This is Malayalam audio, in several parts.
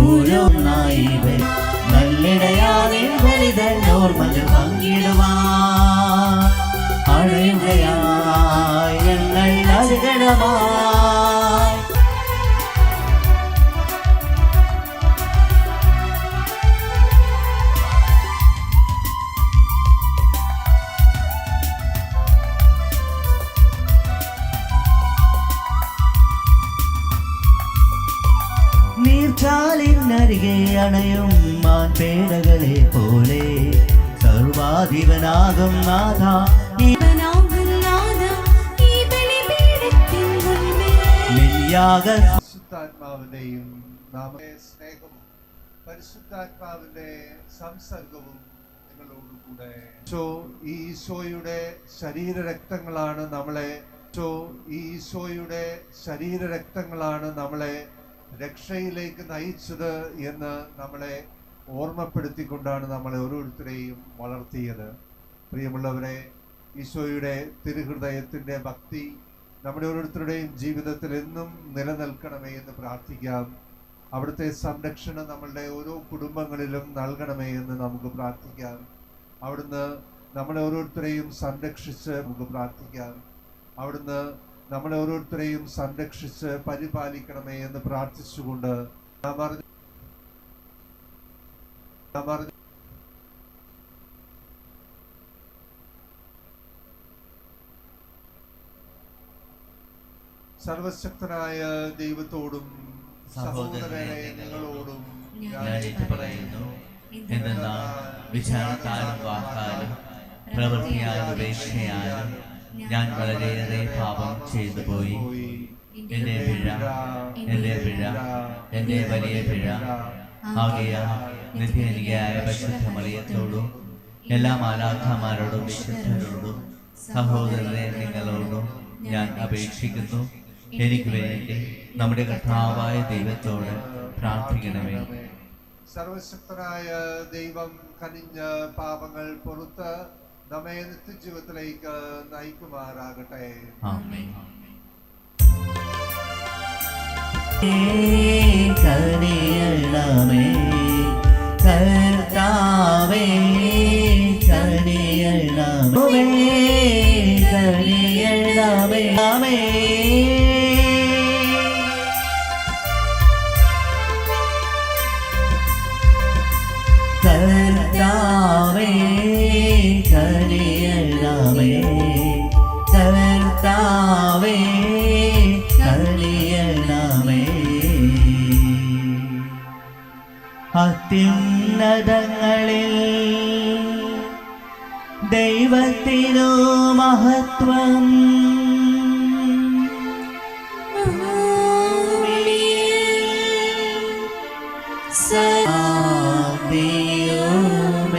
ഓരോന്നായി വരും നല്ലിടയാതെ ബലിതൻ ഓർമ്മകൾ പങ്കിടുവാൻ സർവാധിപനാകും നാഥ. പരിശുദ്ധാത്മാവിന്റെയും സ്നേഹവും പരിശുദ്ധാത്മാവിന്റെ സംസർഗവും നിങ്ങളോടുകൂടെ ഈശോയുടെ ശരീരരക്തങ്ങളാണ് നമ്മളെ ഈശോയുടെ ശരീരരക്തങ്ങളാണ് നമ്മളെ രക്ഷയിലേക്ക് നയിച്ചത് എന്ന് നമ്മളെ ഓർമ്മപ്പെടുത്തിക്കൊണ്ടാണ് നമ്മളെ ഓരോരുത്തരെയും വളർത്തിയത്. പ്രിയമുള്ളവരെ ഈശോയുടെ തിരുഹൃദയത്തിന്റെ ഭക്തി നമ്മുടെ ഓരോരുത്തരുടെയും ജീവിതത്തിൽ എന്നും നിലനിൽക്കണമേ എന്ന് പ്രാർത്ഥിക്കാം. അവിടുത്തെ സംരക്ഷണം നമ്മളുടെ ഓരോ കുടുംബങ്ങളിലും നൽകണമേ എന്ന് നമുക്ക് പ്രാർത്ഥിക്കാം. അവിടുന്ന് നമ്മളെ ഓരോരുത്തരെയും സംരക്ഷിച്ച് നമുക്ക് പ്രാർത്ഥിക്കാം. അവിടുന്ന് നമ്മളെ ഓരോരുത്തരെയും സംരക്ഷിച്ച് പരിപാലിക്കണമേ എന്ന് പ്രാർത്ഥിച്ചുകൊണ്ട് നാം അറിഞ്ഞ സർവശക്തനായ ദൈവത്തോടും സഹോദരനെ നിങ്ങളോടും പറയുന്നു. എന്തെന്നാൽ വിചാരത്താലും വാക്കാലും പ്രവൃത്തിയാലും ഉപേക്ഷയാലും ഞാൻ വളരെയേറെ പാപം ചെയ്തു പോയി. എന്റെ പിഴ എന്റെ പിഴ എന്റെ വലിയ പിഴ. ആകെയ നിത്യനികയായ പരിശുദ്ധ മറിയത്തോടും എല്ലാ മാലാഖമാരോടും വിശുദ്ധരോടും സഹോദരരെ നിങ്ങളോടും ഞാൻ അപേക്ഷിക്കുന്നു. എനിക്ക് വേണ്ടി നമ്മുടെ കർത്താവായ ദൈവത്തോട് പ്രാർത്ഥിക്കണമേ. സർവശക്തനായ ദൈവം കനിഞ്ഞ പാപങ്ങൾ പൊറത്ത് നമ്മെ നിത്യജീവിതത്തിലേക്ക് നയിക്കുമാറാകട്ടെ. ആമേൻ. കനിയണമേ കർത്താവേ കനിയണമേ കനിയണമേ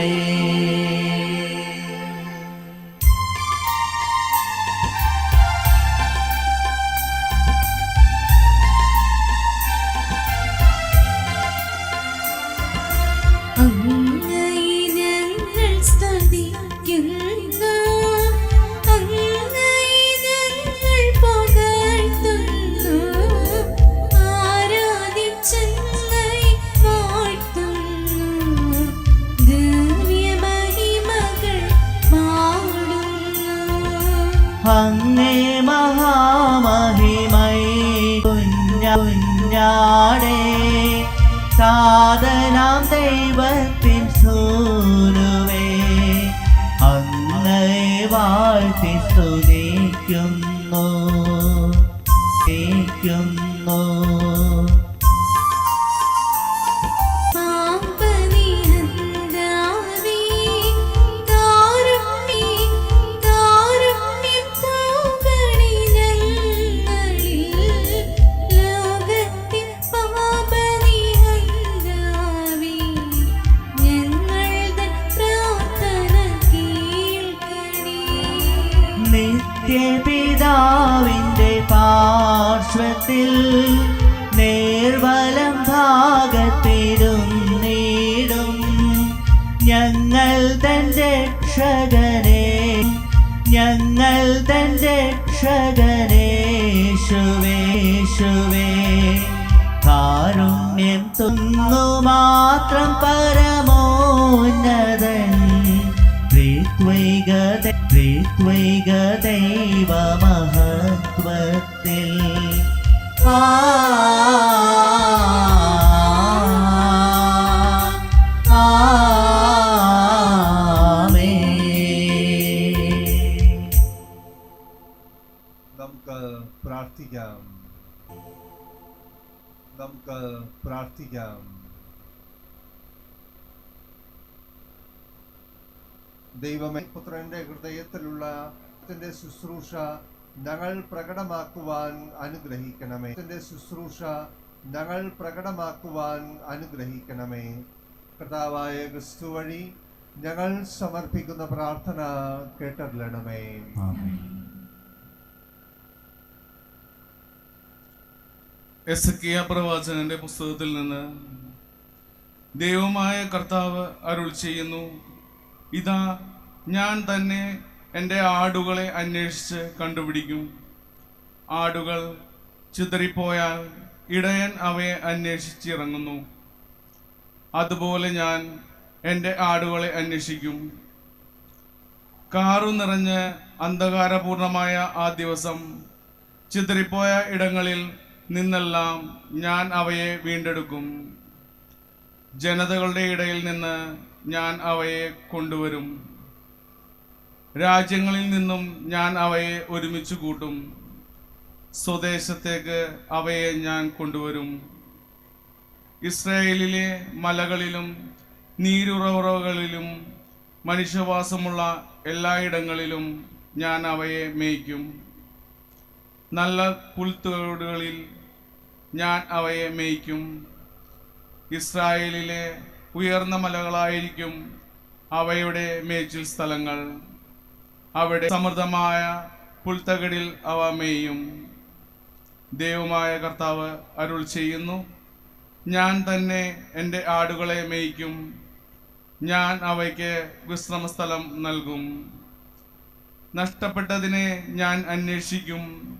ദൈവമേ நாடே சாதனாம் தெய்வத்தை പാർശ്വത്തിൽ നേർവലം ഭാഗത്തിരും നീടും. ഞങ്ങൾ തന്റെ രക്ഷകനെ ഞങ്ങൾ തന്റെ രക്ഷകനേശുവേശുവേ കാരുണ്യം തുന്നു മാത്രം പരമോന്നതൻ. ത്രിത്വൈക ത്രിത്വൈക ദൈവമഹത്വത്തിൽ നമുക്ക് പ്രാർത്ഥിക്കാം. നമുക്ക് പ്രാർത്ഥിക്കാം. ദൈവമേ പുത്രന്റെ ഹൃദയത്തിലുള്ള ശുശ്രൂഷ ഞങ്ങൾ പ്രകടമാക്കുവാൻ അനുഗ്രഹിക്കണമേ. എന്റെ ശുശ്രൂഷ ഞങ്ങൾ പ്രകടമാക്കുവാൻ അനുഗ്രഹിക്കണമേ. കർത്താവായ ക്രിസ്തു വഴി ഞങ്ങൾ സമർപ്പിക്കുന്ന പ്രാർത്ഥന കേട്ടറിയണമേ. എസ് കെ പ്രവാചകന്റെ പുസ്തകത്തിൽ നിന്ന് ദൈവമായ കർത്താവ് അരുൾ ചെയ്യുന്നു. ഇതാ ഞാൻ തന്നെ എന്റെ ആടുകളെ അന്വേഷിച്ച് കണ്ടുപിടിക്കും. ആടുകൾ ചിതറിപ്പോയാൽ ഇടയൻ അവയെ അന്വേഷിച്ചിറങ്ങുന്നു. അതുപോലെ ഞാൻ എന്റെ ആടുകളെ അന്വേഷിക്കും. കാറു നിറഞ്ഞ് അന്ധകാരപൂർണമായ ആ ദിവസം ചിതറിപ്പോയ ഇടങ്ങളിൽ നിന്നെല്ലാം ഞാൻ അവയെ വീണ്ടെടുക്കും. ജനതകളുടെ ഇടയിൽ നിന്ന് ഞാൻ അവയെ കൊണ്ടുവരും. രാജ്യങ്ങളിൽ നിന്നും ഞാൻ അവയെ ഒരുമിച്ച് കൂട്ടും. സ്വദേശത്തേക്ക് അവയെ ഞാൻ കൊണ്ടുവരും. ഇസ്രായേലിലെ മലകളിലും നീരുറവുറവുകളിലും മനുഷ്യവാസമുള്ള എല്ലായിടങ്ങളിലും ഞാൻ അവയെ മേയ്ക്കും. നല്ല പുൽത്തോടുകളിൽ ഞാൻ അവയെ മേയ്ക്കും. ഇസ്രായേലിലെ ഉയർന്ന മലകളായിരിക്കും അവയുടെ മേച്ചിൽ സ്ഥലങ്ങൾ. അവിടെ സമൃദ്ധമായ പുൽത്തകടിൽ അവ മേയും. ദൈവമായ കർത്താവ് അരുൾ ചെയ്യുന്നു. ഞാൻ തന്നെ എന്റെ ആടുകളെ മേയ്ക്കും. ഞാൻ അവയ്ക്ക് വിശ്രമസ്ഥലം നൽകും. നഷ്ടപ്പെട്ടതിനെ ഞാൻ അന്വേഷിക്കും.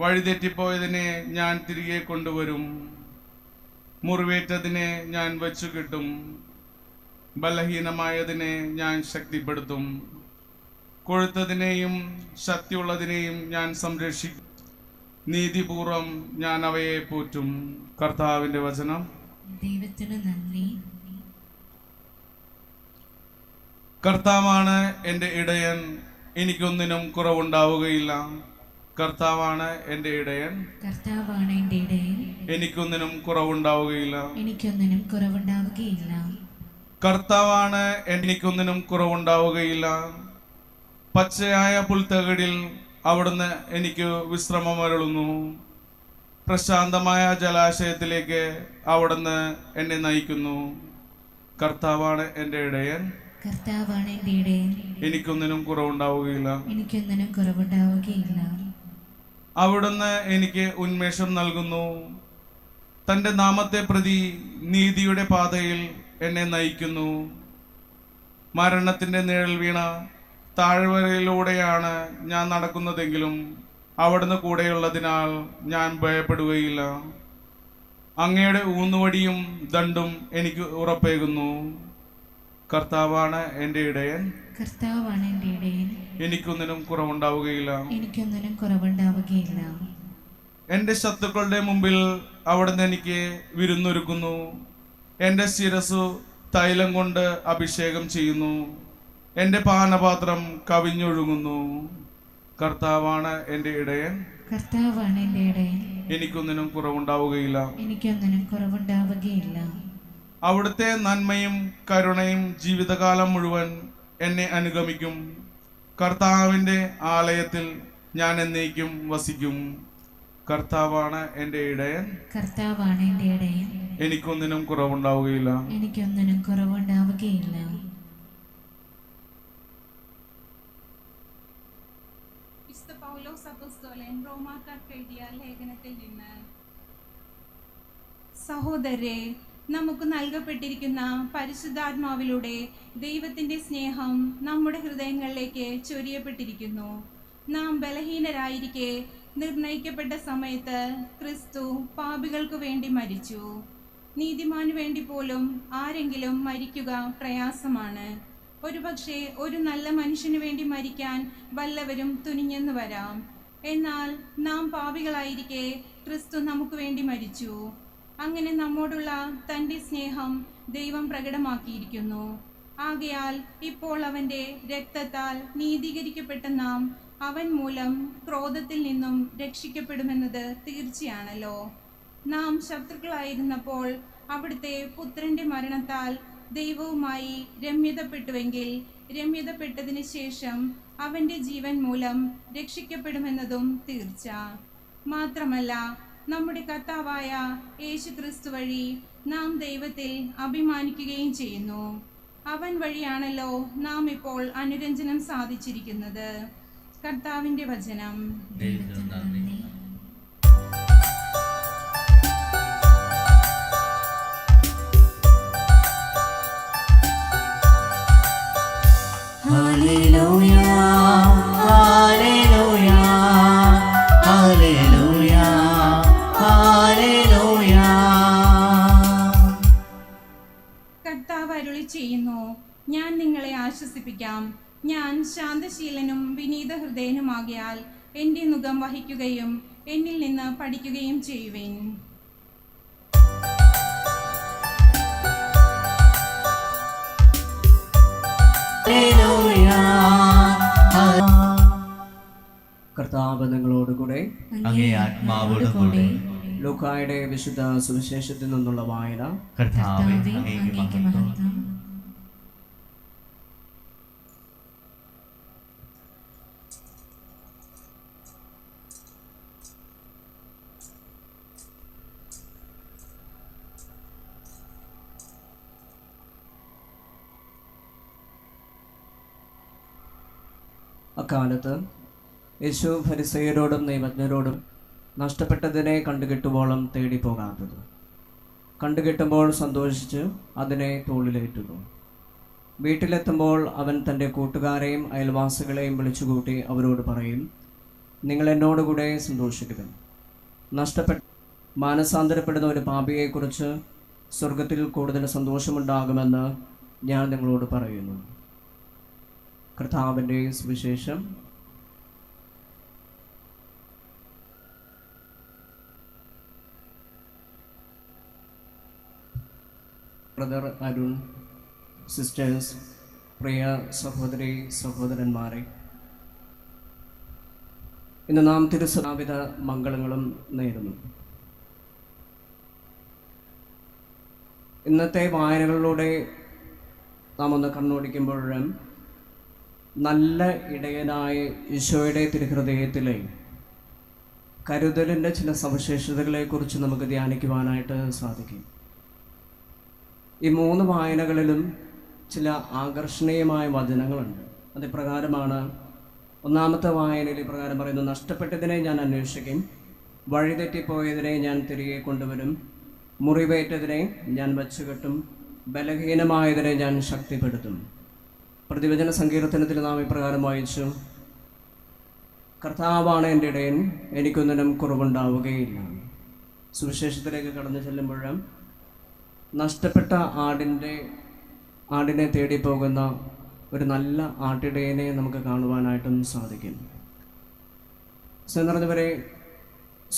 വഴിതെറ്റിപ്പോയതിനെ ഞാൻ തിരികെ കൊണ്ടുവരും. മുറിവേറ്റതിനെ ഞാൻ വച്ചു കിട്ടും ബലഹീനമായതിനെ ഞാൻ ശക്തിപ്പെടുത്തും. കൊഴുത്തതിനെയും ശക്തിയുള്ളതിനെയും ഞാൻ സംരക്ഷിക്കും. നീതിപൂർവം ഞാൻ അവയെ പോറ്റും. കർത്താവിന്റെ വചനം. ദൈവത്തിന് നന്ദി. കർത്താവാണ് എന്റെ ഇടയൻ. എനിക്കൊന്നിനും കുറവുണ്ടാവുകയില്ല. കർത്താവാണ് എന്റെ ഇടയൻ. കർത്താവാണ് എന്റെ ഇടയൻ. എനിക്കൊന്നിനും കുറവുണ്ടാവുകയില്ല. എനിക്കൊന്നിനും കുറവുണ്ടാവുകയില്ല. കർത്താവാണ് എനിക്കൊന്നിനും കുറവുണ്ടാവുകയില്ല. പച്ചയായ പുൽത്തകടിൽ അവിടുന്ന് എനിക്ക് വിശ്രമം അരുളുന്നു. പ്രശാന്തമായ ജലാശയത്തിലേക്ക് അവിടുന്ന് എന്നെ നയിക്കുന്നു. കർത്താവാണ് എന്റെ ഇടയൻ. കർത്താവാണ് എന്റെ ഇടയൻ. എനിക്കൊന്നിനും കുറവുണ്ടാവുകയില്ല. എനിക്കൊന്നിനും കുറവുണ്ടാവുകയില്ല. അവിടുന്ന് എനിക്ക് ഉന്മേഷം നൽകുന്നു. തന്റെ നാമത്തെ പ്രതി നീതിയുടെ പാതയിൽ എന്നെ നയിക്കുന്നു. മരണത്തിന്റെ നിഴൽ വീണ താഴ്വരയിലൂടെയാണ് ഞാൻ നടക്കുന്നതെങ്കിലും അവിടുന്ന് കൂടെയുള്ളതിനാൽ ഞാൻ ഭയപ്പെടുകയില്ല. അങ്ങയുടെ ഊന്നുവടിയും ദണ്ടും എനിക്ക് ഉറപ്പേകുന്നു. കർത്താവാണ് എന്റെ ഇടയൻ. കർത്താവാണ് എന്റെ ഇടയൻ. എനിക്കൊന്നിനും കുറവുണ്ടാവുകയില്ല. എനിക്കൊന്നിനും കുറവുണ്ടാവുകയില്ല. എന്റെ ശത്രുക്കളുടെ മുമ്പിൽ അവിടുന്ന് എനിക്ക് വിരുന്നൊരുക്കുന്നു. എന്റെ ശിരസു തൈലം കൊണ്ട് അഭിഷേകം ചെയ്യുന്നു. എന്റെ പാനപാത്രം കവിഞ്ഞൊഴുകുന്നു. കർത്താവാണ് എന്റെ ഇടയൻ. കർത്താവാണ് എന്റെ ഇടയൻ. എനിക്കൊന്നിനും കുറവുണ്ടാവുകയില്ല. എനിക്കൊന്നിനും കുറവുണ്ടാവുകയില്ല. അവിടുത്തെ നന്മയും കരുണയും ജീവിതകാലം മുഴുവൻ എന്നെ അനുഗമിക്കും. കർത്താവിന്റെ ആലയത്തിൽ ഞാൻ എന്നേക്കും വസിക്കും. കർത്താവാണ് എന്റെ ഇടയൻ. കർത്താവാണ് എന്റെ ഇടയൻ. എനിക്കൊന്നിനും കുറവുണ്ടാവുകയില്ല. എനിക്കൊന്നിനും കുറവുണ്ടാവുകയില്ല വിശുദ്ധ പൗലോസ് റോമാക്കാർക്ക് ലേഖനത്തിൽ നിന്ന്. നമുക്ക് നൽകപ്പെട്ടിരിക്കുന്ന പരിശുദ്ധാത്മാവിലൂടെ ദൈവത്തിന്റെ സ്നേഹം നമ്മുടെ ഹൃദയങ്ങളിലേക്ക് ചൊരിയപ്പെട്ടിരിക്കുന്നു. നാം ബലഹീനരായിരിക്കെ നിർണയിക്കപ്പെട്ട സമയത്ത് ക്രിസ്തു പാപികൾക്ക് വേണ്ടി മരിച്ചു. നീതിമാന് വേണ്ടി പോലും ആരെങ്കിലും മരിക്കുക പ്രയാസമാണ്. ഒരുപക്ഷെ ഒരു നല്ല മനുഷ്യന് വേണ്ടി മരിക്കാൻ വല്ലവരും തുനിഞ്ഞെന്ന് വരാം. എന്നാൽ നാം പാപികളായിരിക്കെ ക്രിസ്തു നമുക്ക് വേണ്ടി മരിച്ചു. അങ്ങനെ നമ്മോടുള്ള തന്റെ സ്നേഹം ദൈവം പ്രകടമാക്കിയിരിക്കുന്നു. ആകയാൽ ഇപ്പോൾ അവന്റെ രക്തത്താൽ നീതീകരിക്കപ്പെട്ട നാം അവൻ മൂലം ക്രോധത്തിൽ നിന്നും രക്ഷിക്കപ്പെടുമെന്നത് തീർച്ചയാണല്ലോ. നാം ശത്രുക്കളായിരുന്നപ്പോൾ അവിടുത്തെ പുത്രന്റെ മരണത്താൽ ദൈവവുമായി രമ്യതപ്പെട്ടുവെങ്കിൽ രമ്യതപ്പെട്ടതിന് ശേഷം അവന്റെ ജീവൻ മൂലം രക്ഷിക്കപ്പെടുമെന്നതും തീർച്ച. മാത്രമല്ല നമ്മുടെ കർത്താവായ യേശു ക്രിസ്തു വഴി നാം ദൈവത്തെ അഭിമാനിക്കുകയും ചെയ്യുന്നു. അവൻ വഴിയാണല്ലോ നാം ഇപ്പോൾ അനുരഞ്ജനം സാധിച്ചിരിക്കുന്നത്. കർത്താവിന്റെ വചനം. ആശ്വസിപ്പിക്കാം ഞാൻ ശാന്തശീലനും വിനീത ഹൃദയനുമാകിയാൽ എന്റെ മുഖം വഹിക്കുകയും എന്നിൽ നിന്ന് പഠിക്കുകയും ചെയ്യുവേൻ. കർത്താവ് നിങ്ങളോടുകൂടെ അങ്ങേ ആത്മാവോട് കൂടെ വിശുദ്ധ സുവിശേഷത്തിൽ നിന്നുള്ള വായന കർത്താവേ അക്കാലത്ത് യേശു ഫരിസയരോടും നിയമജ്ഞരോടും നഷ്ടപ്പെട്ടതിനെ കണ്ടുകിട്ടുവോളം തേടിപ്പോകാത്തത് കണ്ടുകിട്ടുമ്പോൾ സന്തോഷിച്ച് അതിനെ തോളിലേറ്റുന്നു. വീട്ടിലെത്തുമ്പോൾ അവൻ തന്റെ കൂട്ടുകാരെയും അയൽവാസികളെയും വിളിച്ചുകൂട്ടി അവരോട് പറയും നിങ്ങൾ എന്നോടുകൂടെ സന്തോഷിക്കുക നഷ്ടപ്പെട്ട മാനസാന്തരപ്പെടുന്ന ഒരു പാപിയെക്കുറിച്ച് സ്വർഗത്തിൽ കൂടുതൽ സന്തോഷമുണ്ടാകുമെന്ന് ഞാൻ നിങ്ങളോട് പറയുന്നു. കർത്താവിന്റെ സുവിശേഷം. ബ്രദർ അരുൺ സിസ്റ്റേഴ്സ് പ്രിയ സഹോദരി സഹോദരന്മാരെ ഇന്ന് നാം തിരുസനാവിധ മംഗളങ്ങളും നേരുന്നു. ഇന്നത്തെ വായനകളിലൂടെ നാം ഒന്ന് കണ്ണോടിക്കുമ്പോഴും നല്ല ഇടയനായ ഈശോയുടെ തിരുഹൃദയത്തിലെ കരുതലിന്റെ ചില സവിശേഷതകളെക്കുറിച്ച് നമുക്ക് ധ്യാനിക്കുവാനായിട്ട് സാധിക്കും. ഈ മൂന്ന് വായനകളിലും ചില ആകർഷണീയമായ വചനങ്ങളുണ്ട്. അത് ഇപ്രകാരമാണ് ഒന്നാമത്തെ വായനയിൽ ഇപ്രകാരം പറയുന്നു നഷ്ടപ്പെട്ടതിനെ ഞാൻ അന്വേഷിക്കും വഴിതെറ്റിപ്പോയതിനെ ഞാൻ തിരികെ കൊണ്ടുവരും മുറിവേറ്റതിനെ ഞാൻ വച്ചുകെട്ടും ബലഹീനമായതിനെ ഞാൻ ശക്തിപ്പെടുത്തും. പ്രതിവചന സങ്കീർത്തനത്തിൽ നാം ഇപ്രകാരം വായിച്ചു. കർത്താവാണ് എന്റെ ഇടയൻ എനിക്കൊന്നിനും കുറവുണ്ടാവുകയില്ല. സുവിശേഷത്തിലേക്ക് കടന്നു ചെല്ലുമ്പോൾ നഷ്ടപ്പെട്ട ആടിന്റെ ആടിനെ തേടി പോകുന്ന ഒരു നല്ല ആട്ടിടയനെ നമുക്ക് കാണുവാനായിട്ടും സാധിക്കും. സെന്നറിഞ്ഞവരെ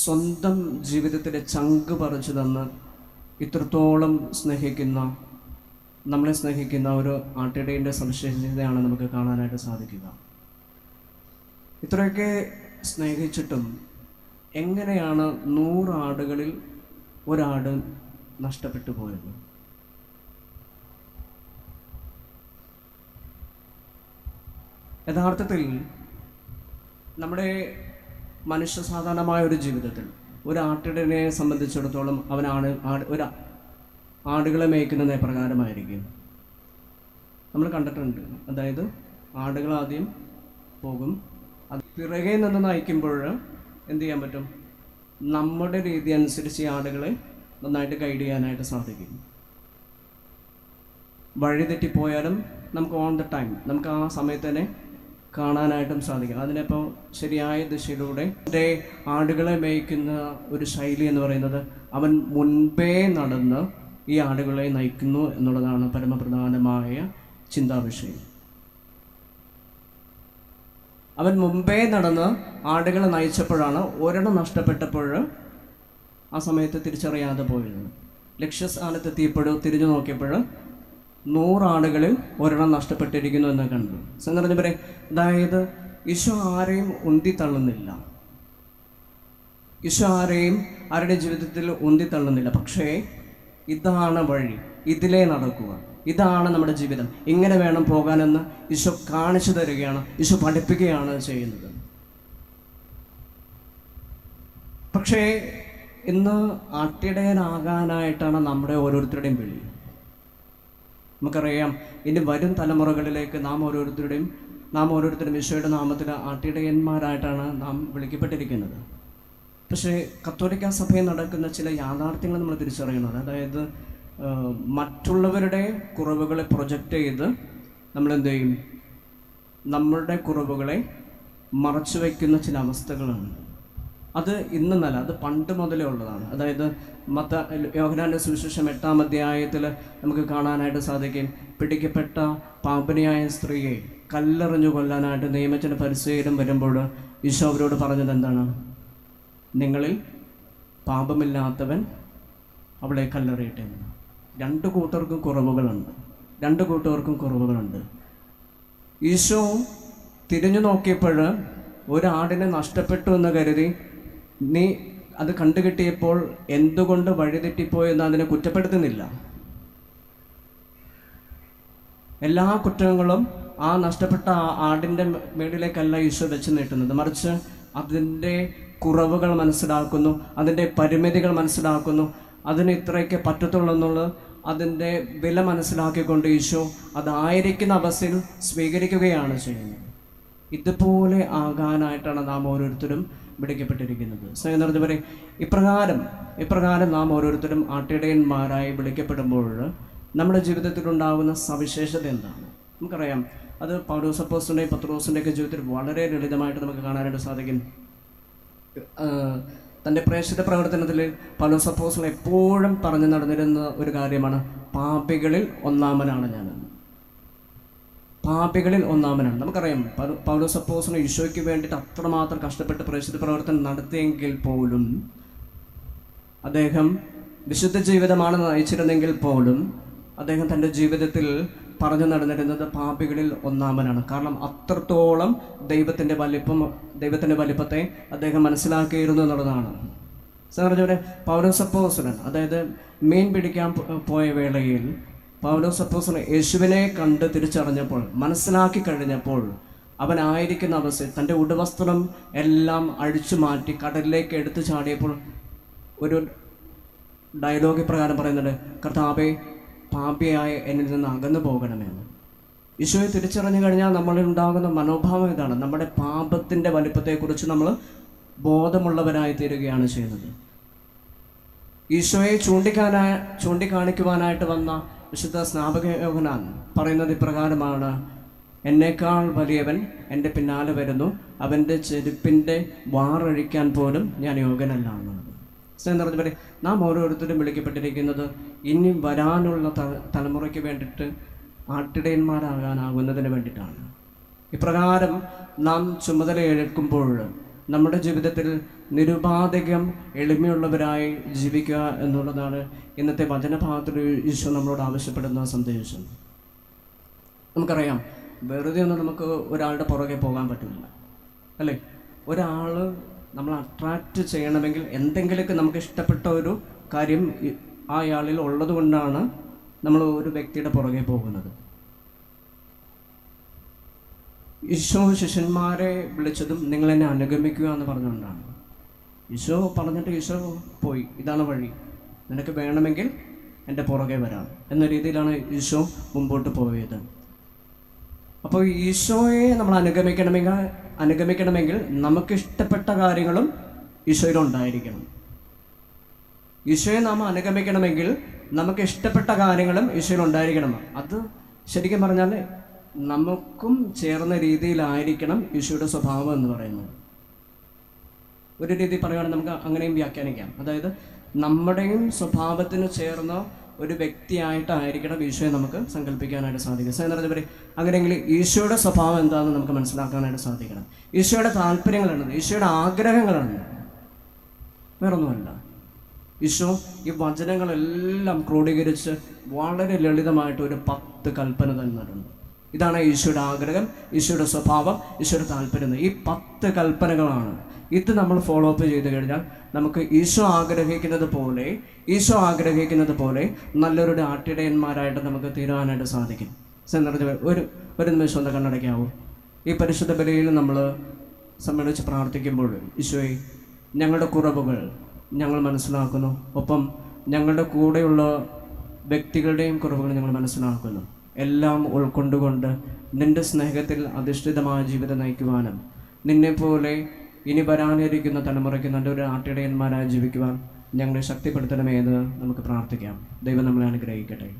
സ്വന്തം ജീവിതത്തിലെ ചങ്ക് പറിച്ചു തന്ന് ഇത്രത്തോളം സ്നേഹിക്കുന്ന നമ്മളെ സ്നേഹിക്കുന്ന ഒരു ആട്ടിടയിന്റെ സവിശേഷതയാണ് നമുക്ക് കാണാനായിട്ട് സാധിക്കുക. ഇത്രയൊക്കെ സ്നേഹിച്ചിട്ടും എങ്ങനെയാണ് നൂറ് ആടുകളിൽ ഒരാട് നഷ്ടപ്പെട്ടു പോയത്? യഥാർത്ഥത്തിൽ നമ്മുടെ മനുഷ്യ സാധാരണമായ ഒരു ജീവിതത്തിൽ ഒരു ആട്ടിടനെ സംബന്ധിച്ചിടത്തോളം അവനാണ് ഒരു ആടുകളെ മേയ്ക്കുന്നത് എപ്രകാരമായിരിക്കും നമ്മൾ കണ്ടിട്ടുണ്ട്. അതായത് ആടുകൾ ആദ്യം പോകും. അത് പിറകെ നിന്ന് നയിക്കുമ്പോൾ എന്ത് ചെയ്യാൻ പറ്റും? നമ്മുടെ രീതി അനുസരിച്ച് ഈ ആടുകളെ നന്നായിട്ട് ഗൈഡ് ചെയ്യാനായിട്ട് സാധിക്കും. വഴി തെറ്റിപ്പോയാലും നമുക്ക് ഓൺ ദ ടൈം നമുക്ക് ആ സമയത്ത് തന്നെ കാണാനായിട്ടും സാധിക്കും. അതിനിപ്പോൾ ശരിയായ ദിശയിലൂടെ എന്റെ ആടുകളെ മേയ്ക്കുന്ന ഒരു ശൈലി എന്ന് പറയുന്നത് അവൻ മുൻപേ നടന്ന് ഈ ആടുകളെ നയിക്കുന്നു എന്നുള്ളതാണ് പരമപ്രധാനമായ ചിന്താ വിഷയം അവൻ മുമ്പേ നടന്ന് ആടുകളെ നയിച്ചപ്പോഴാണ് ഒരെണ്ണം നഷ്ടപ്പെട്ടപ്പോൾ ആ സമയത്ത് തിരിച്ചറിയാതെ പോയത്. ലക്ഷ്യസ്ഥാനത്തെത്തിയപ്പോൾ തിരിഞ്ഞു നോക്കിയപ്പോൾ നൂറാടുകളിൽ ഒരെണ്ണം നഷ്ടപ്പെട്ടിരിക്കുന്നു എന്ന് കണ്ടു. സന്ദർഭം പറയും അതായത് ഈശോ ആരെയും ഉന്തി തള്ളുന്നില്ല ഈശോ ആരെയും ആരുടെ ജീവിതത്തിൽ ഉന്തി തള്ളുന്നില്ല പക്ഷേ ഇതാണ് വഴി. ഇതിലേ നടക്കുക. ഇതാണ് നമ്മുടെ ജീവിതം. ഇങ്ങനെ വേണം പോകാനെന്ന് ഈശോ കാണിച്ചു തരികയാണ് ഈശോ പഠിപ്പിക്കുകയാണ് ചെയ്യുന്നത്. പക്ഷേ ഇന്ന് അട്ടിടയനാകാനായിട്ടാണ് നമ്മുടെ ഓരോരുത്തരുടെയും വിളി. നമുക്കറിയാം ഇനി വരും തലമുറകളിലേക്ക് നാം ഓരോരുത്തരുടെയും നാം ഓരോരുത്തരും ഈശോയുടെ നാമത്തിൽ ആട്ടിടയന്മാരായിട്ടാണ് നാം വിളിക്കപ്പെട്ടിരിക്കുന്നത്. പക്ഷേ കത്തോലിക്ക സഭയിൽ നടക്കുന്ന ചില യാഥാർത്ഥ്യങ്ങൾ നമ്മൾ തിരിച്ചറിയുന്നത് അതായത് മറ്റുള്ളവരുടെ കുറവുകളെ പ്രൊജക്റ്റ് ചെയ്ത് നമ്മൾ എന്ത് ചെയ്യും? നമ്മളുടെ കുറവുകളെ മറച്ചു വയ്ക്കുന്ന ചില അവസ്ഥകളാണ്. അത് ഇന്നല്ല അത് പണ്ട് മുതലേ ഉള്ളതാണ്. അതായത് മത്ത യോഹനാന്റെ സുവിശേഷം എട്ടാം അധ്യായത്തിൽ നമുക്ക് കാണാനായിട്ട് സാധിക്കും. പിടിക്കപ്പെട്ട പാപനിയായ സ്ത്രീയെ കല്ലെറിഞ്ഞു കൊല്ലാനായിട്ട് നിയമത്തിന് പരിശീലനം വരുമ്പോൾ ഈശോ അവരോട് പറഞ്ഞത് എന്താണ്? നിങ്ങളിൽ പാപമില്ലാത്തവൻ അവളെ കല്ലെറിയട്ടെ എന്ന്. രണ്ട് കൂട്ടർക്കും കുറവുകളുണ്ട്. രണ്ട് കൂട്ടർക്കും കുറവുകളുണ്ട്. ഈശോ തിരിഞ്ഞു നോക്കിയപ്പോൾ ഒരാടിനെ നഷ്ടപ്പെട്ടു എന്ന് കരുതി നീ അത് കണ്ടുകിട്ടിയപ്പോൾ എന്തുകൊണ്ട് വഴിതെറ്റിപ്പോയി എന്ന് അതിനെ കുറ്റപ്പെടുത്തുന്നില്ല? എല്ലാ കുറ്റങ്ങളും ആ നഷ്ടപ്പെട്ട ആടിന്റെ മേളിലേക്കല്ല ഈശോ വെച്ച് നീട്ടുന്നത്. മറിച്ച് അതിന്റെ കുറവുകൾ മനസ്സിലാക്കുന്നു അതിന്റെ പരിമിതികൾ മനസ്സിലാക്കുന്നു. അതിന് ഇത്രയൊക്കെ പറ്റത്തുള്ളൂ എന്നുള്ളത് അതിന്റെ വില മനസ്സിലാക്കിക്കൊണ്ട് ഈശോ അതായിരിക്കുന്ന അവസ്ഥയിൽ സ്വീകരിക്കുകയാണ് ചെയ്യുന്നത്. ഇതുപോലെ ആകാനായിട്ടാണ് നാം ഓരോരുത്തരും വിളിക്കപ്പെട്ടിരിക്കുന്നത്. സ്വയം നിറഞ്ഞു പറയും ഇപ്രകാരം ഇപ്രകാരം നാം ഓരോരുത്തരും ആട്ടിടയന്മാരായി വിളിക്കപ്പെടുമ്പോൾ നമ്മുടെ ജീവിതത്തിൽ ഉണ്ടാകുന്ന സവിശേഷത എന്താണ്? നമുക്കറിയാം അത് പൗരോസപ്പോസിന്റെയും പത്രോസിന്റെയൊക്കെ ജീവിതത്തിൽ വളരെ ലളിതമായിട്ട് നമുക്ക് കാണാനായിട്ട് സാധിക്കും. തന്റെ പ്രേക്ഷിത പ്രവർത്തനത്തിൽ പൗലോസപ്പോസിൽ എപ്പോഴും പറഞ്ഞു നടന്നിരുന്ന ഒരു കാര്യമാണ് പാപികളിൽ ഒന്നാമനാണ് ഞാൻ. പാപികളിൽ ഒന്നാമനാണ്. നമുക്കറിയാം പൗലോസ് അപ്പോസൽ ഈശോയ്ക്ക് വേണ്ടിയിട്ട് അത്രമാത്രം കഷ്ടപ്പെട്ട് പ്രേക്ഷിത പ്രവർത്തനം നടത്തിയെങ്കിൽ പോലും അദ്ദേഹം വിശുദ്ധ ജീവിതമാണ് നയിച്ചിരുന്നെങ്കിൽ പോലും അദ്ദേഹം തന്റെ ജീവിതത്തിൽ പറഞ്ഞു നടന്നിരുന്നത് പാപികളിൽ ഒന്നാമനാണ്. കാരണം അത്രത്തോളം ദൈവത്തിന്റെ വലിപ്പം ദൈവത്തിന്റെ വലിപ്പത്തെ അദ്ദേഹം മനസ്സിലാക്കിയിരുന്നു എന്നുള്ളതാണ്. സാറിന്റെ പൗരസപ്പോസനൻ അതായത് മീൻ പിടിക്കാൻ പോയ വേളയിൽ പൗരസപ്പോസനൻ യേശുവിനെ കണ്ട് തിരിച്ചറിഞ്ഞപ്പോൾ മനസ്സിലാക്കി കഴിഞ്ഞപ്പോൾ അവനായിരിക്കുന്ന അവസ്ഥയിൽ തന്റെ ഉടവസ്ത്രം എല്ലാം അഴിച്ചു മാറ്റി കടലിലേക്ക് എടുത്തു ചാടിയപ്പോൾ ഒരു ഡയലോഗ് പ്രകാരം പറയുന്നുണ്ട് കർത്താവെ പാപിയായ എന്നിൽ നിന്ന് അകന്നു പോകണമെന്ന് യേശുവെ തിരിച്ചറിഞ്ഞു കഴിഞ്ഞാൽ നമ്മളിൽ ഉണ്ടാകുന്ന മനോഭാവം ഇതാണ്. നമ്മുടെ പാപത്തിന്റെ വലിപ്പത്തെക്കുറിച്ച് നമ്മൾ ബോധമുള്ളവരായി തീരുകയാണ് ചെയ്യുന്നത്. ഈശോയെ ചൂണ്ടിക്കാനായ ചൂണ്ടിക്കാണിക്കുവാനായിട്ട് വന്ന വിശുദ്ധ സ്നാപക യോഹനാൻ പറയുന്നത് ഇപ്രകാരമാണ്. എന്നേക്കാൾ വലിയവൻ എന്റെ പിന്നാലെ വരുന്നു. അവന്റെ ചെരുപ്പിന്റെ വാറഴിക്കാൻ പോലും ഞാൻ യോഗ്യനല്ല സ്നേഹം നാം ഓരോരുത്തരും വിളിക്കപ്പെട്ടിരിക്കുന്നത് ഇനി വരാനുള്ള തലമുറയ്ക്ക് വേണ്ടിയിട്ട് ആട്ടിടയന്മാരാകാനാകുന്നതിന് വേണ്ടിയിട്ടാണ്. ഇപ്രകാരം നാം ചുമതല ഏൽക്കുമ്പോൾ നമ്മുടെ ജീവിതത്തിൽ നിരുപാധികം എളിമയുള്ളവരായി ജീവിക്കുക എന്നുള്ളതാണ് ഇന്നത്തെ വചനഭാഗത്തിൽ ഈശോ നമ്മളോട് ആവശ്യപ്പെടുന്ന സന്ദേശം. നമുക്കറിയാം വെറുതെ ഒന്നും നമുക്ക് ഒരാളുടെ പുറകെ പോകാൻ പറ്റില്ല അല്ലേ? ഒരാൾ നമ്മൾ അട്രാക്റ്റ് ചെയ്യണമെങ്കിൽ എന്തെങ്കിലുമൊക്കെ നമുക്ക് ഇഷ്ടപ്പെട്ട ഒരു കാര്യം അയാളിൽ ഉള്ളത് കൊണ്ടാണ് നമ്മൾ ഒരു വ്യക്തിയുടെ പുറകെ പോകുന്നത്. ഈശോ ശിഷ്യന്മാരെ വിളിച്ചതും നിങ്ങൾ എന്നെ അനുഗമിക്കുക എന്ന് പറഞ്ഞുകൊണ്ടാണ്. ഈശോ പറഞ്ഞിട്ട് ഈശോ പോയി ഇതാണ് വഴി. നിനക്ക് വേണമെങ്കിൽ എന്റെ പുറകെ വരാം. എന്ന രീതിയിലാണ് ഈശോ മുമ്പോട്ട് പോയത്. അപ്പോൾ ഈശോയെ നമ്മൾ അനുഗമിക്കണമെങ്കിൽ അനുഗമിക്കണമെങ്കിൽ നമുക്ക് ഇഷ്ടപ്പെട്ട കാര്യങ്ങളും ഈശോയിലുണ്ടായിരിക്കണം ഈശോയെ നാം അനുഗമിക്കണമെങ്കിൽ നമുക്ക് ഇഷ്ടപ്പെട്ട കാര്യങ്ങളും ഈശോയിൽ ഉണ്ടായിരിക്കണം. അത് ശരിക്കും പറഞ്ഞാൽ നമുക്കും ചേർന്ന രീതിയിലായിരിക്കണം ഈശോയുടെ സ്വഭാവം എന്ന് പറയുന്നത്. ഒരു രീതി പറയുകയാണെങ്കിൽ നമുക്ക് അങ്ങനെയും വ്യാഖ്യാനിക്കാം. അതായത് നമ്മുടെയും സ്വഭാവത്തിന് ചേർന്ന ഒരു വ്യക്തിയായിട്ടായിരിക്കണം ഈശോയെ നമുക്ക് സങ്കല്പിക്കാനായിട്ട് സാധിക്കും എന്ന് പറയും അങ്ങനെയെങ്കിൽ ഈശോയുടെ സ്വഭാവം എന്താണെന്ന് നമുക്ക് മനസ്സിലാക്കാനായിട്ട് സാധിക്കണം. ഈശോയുടെ താല്പര്യങ്ങളാണ് ഈശോയുടെ ആഗ്രഹങ്ങളാണ്. വേറൊന്നുമല്ല. ഈശോ ഈ വചനങ്ങളെല്ലാം ക്രോഡീകരിച്ച് വളരെ ലളിതമായിട്ട് ഒരു പത്ത് കൽപ്പന തന്നിട്ടുണ്ട്. ഇതാണ് ഈശോയുടെ ആഗ്രഹം ഈശോയുടെ സ്വഭാവം ഈശോയുടെ താല്പര്യം. ഈ പത്ത് കൽപ്പനകളാണ് ഇത് നമ്മൾ ഫോളോ അപ്പ് ചെയ്ത് കഴിഞ്ഞാൽ നമുക്ക് ഈശോ ആഗ്രഹിക്കുന്നത് പോലെ ഈശോ ആഗ്രഹിക്കുന്നത് പോലെ നല്ലൊരു ആട്ടിടയന്മാരായിട്ട് നമുക്ക് തീരുവാനായിട്ട് സാധിക്കും. സന്ദർഭ ഒരു ഒരു നിമിഷം ഒന്ന് കണ്ണടയ്ക്കാവൂ. ഈ പരിശുദ്ധ ബലിയിൽ നമ്മൾ സമ്മേളിച്ച് പ്രാർത്ഥിക്കുമ്പോൾ ഈശോയെ ഞങ്ങളുടെ കുറവുകൾ ഞങ്ങൾ മനസ്സിലാക്കുന്നു. ഒപ്പം ഞങ്ങളുടെ കൂടെയുള്ള വ്യക്തികളുടെയും കുറവുകൾ ഞങ്ങൾ മനസ്സിലാക്കുന്നു. എല്ലാം ഉൾക്കൊണ്ടുകൊണ്ട് നിന്റെ സ്നേഹത്തിൽ അധിഷ്ഠിതമായ ജീവിതം നയിക്കുവാനും നിന്നെപ്പോലെ ഇനി വരാനിരിക്കുന്ന തലമുറയ്ക്ക് നല്ലൊരു ആട്ടിടയന്മാരായി ജീവിക്കുവാൻ ഞങ്ങളെ ശക്തിപ്പെടുത്തണമേ എന്ന് നമുക്ക് പ്രാർത്ഥിക്കാം. ദൈവം നമ്മളെ അനുഗ്രഹിക്കട്ടെ.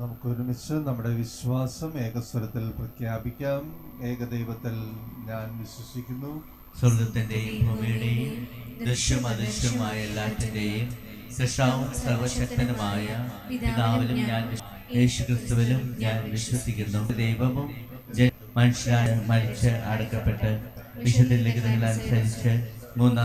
നമുക്ക് ഒരുമിച്ച് നമ്മുടെ വിശ്വാസം ഏകസ്വരത്തിൽ പ്രഖ്യാപിക്കാം. ഏകദൈവത്തിൽ ഞാൻ വിശ്വസിക്കുന്നു. സ്വർഗത്തിന്റെയും ഭൂമിയുടെയും ദൃശ്യം അദൃശ്യമായ എല്ലാറ്റിന്റെയും സൃഷ്ടാവും സർവശക്തനുമായ പിതാവിലും ഞാൻ യേശു യേശുക്രിസ്തുവിലും ഞാൻ വിശ്വസിക്കുന്നു. ദൈവവും മനുഷ്യരായ മരിച്ച് അടക്കപ്പെട്ട് വിശുദ്ധ ലിഖിതങ്ങൾ അനുസരിച്ച് മൂന്നാം